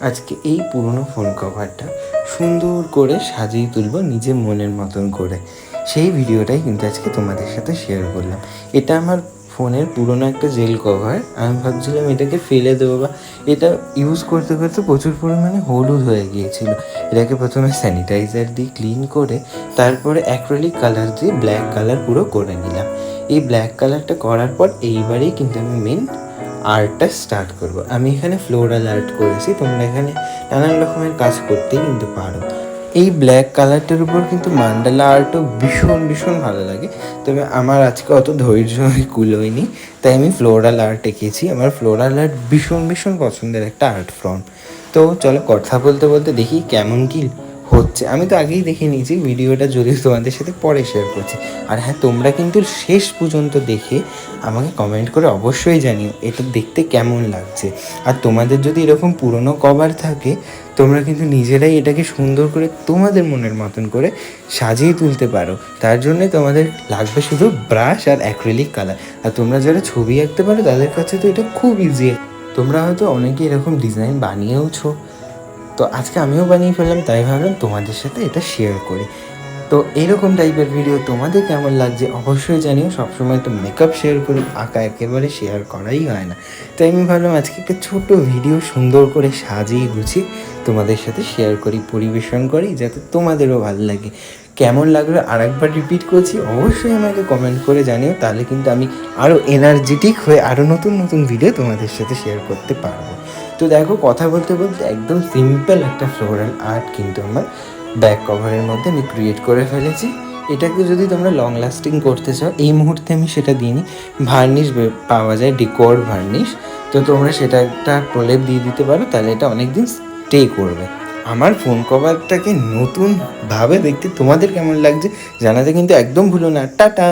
আজকে এই পুরনো ফোন কভারটা সুন্দর করে সাজিয়ে তুলবো নিজের মনের মতন করে। সেই ভিডিওটাই কিন্তু আজকে তোমাদের সাথে শেয়ার করলাম। এটা আমার ফোনের পুরনো একটা জেল কভার আমি ভাবছিলাম এটাকে ফেলে দেবো বা এটা ইউজ করতে করতে প্রচুর পরিমাণে হলুদ হয়ে গিয়েছিল। এটাকে প্রথমে স্যানিটাইজার দিয়ে ক্লিন করে তারপরে অ্যাক্রেলিক কালার দিয়ে ব্ল্যাক কালার পুরো করে নিলাম। এই ব্ল্যাক কালারটা করার পর এইবারেই কিন্তু আমি মেন আর্টটা স্টার্ট করব। আমি এখানে ফ্লোরাল আর্ট করেছি, তোমরা এখানে নানান রকমের কাজ করতেই কিন্তু পারো। এই ব্ল্যাক কালারটার উপর কিন্তু মান্ডালা আর্টও ভীষণ ভীষণ ভালো লাগে। তবে আমার আজকে অত ধৈর্য কুলোয়নি তাই আমি ফ্লোরাল আর্ট এঁকেছি। আমার ফ্লোরাল আর্ট ভীষণ ভীষণ পছন্দের একটা আর্ট ফর্ম তো চলো কথা বলতে বলতে দেখি কেমন কি হচ্ছে। আমি তো আগেই দেখে নিয়েছি, ভিডিওটা যদিও তোমাদের সাথে পরে শেয়ার করছি। আর হ্যাঁ তোমরা কিন্তু শেষ পর্যন্ত দেখে আমাকে কমেন্ট করে অবশ্যই জানিও, এটা দেখতে কেমন লাগছে। আর তোমাদের যদি এরকম পুরনো কভার থাকে, তোমরা কিন্তু নিজেরাই এটাকে সুন্দর করে তোমাদের মনের মতন করে সাজিয়ে তুলতে পারো। তার জন্য তোমাদের লাগবে শুধু ব্রাশ আর অ্যাক্রেলিক কালার আর তোমরা যারা ছবি আঁকতে পারো, তাদের কাছে তো এটা খুব ইজি তোমরা হয়তো অনেকে এরকম ডিজাইন বানিয়েওছো। তো আজকে আমিও বানিয়ে ফেললাম, তাই ভাবলাম তোমাদের সাথে এটা শেয়ার করি। তো এরকম টাইপের ভিডিও তোমাদের কেমন লাগছে অবশ্যই জানিও, সবসময় তো মেকআপ শেয়ার করি আঁকা একেবারে শেয়ার করাই হয় না। তাই আমি ভাবলাম আজকে একটা ছোট ভিডিও সুন্দর করে সাজিয়ে গুছিয়ে তোমাদের সাথে শেয়ার করি, পরিবেশন করি, যাতে তোমাদেরও ভালো লাগে। কেমন লাগল আরেকবার রিপিট করছি, অবশ্যই আমাকে কমেন্ট করে জানিও, তাহলে কিন্তু আমি আরও এনার্জেটিক হয়ে আরও নতুন নতুন ভিডিও তোমাদের সাথে শেয়ার করতে পারব। তো দেখো, কথা বলতে বলতে একদম সিম্পল একটা ফ্লোরাল আর্ট কিন্তু আমার ব্যাক কভারের মধ্যে আমি ক্রিয়েট করে ফেলেছি। এটাকে যদি তোমরা লং লাস্টিং করতে চাও, এই মুহূর্তে আমি সেটা দিইনি। ভার্নিশ পাওয়া যায় ডিকোর ভার্নিশ তো তোমরা সেটা একটা প্রলেপ দিয়ে দিতে পারো, তাহলে এটা অনেক দিন স্টে করবে। আমার ফোন কভারটাকে নতুনভাবে দেখতে তোমাদের কেমন লাগছে জানাতে কিন্তু একদম ভুলো না। টাটা!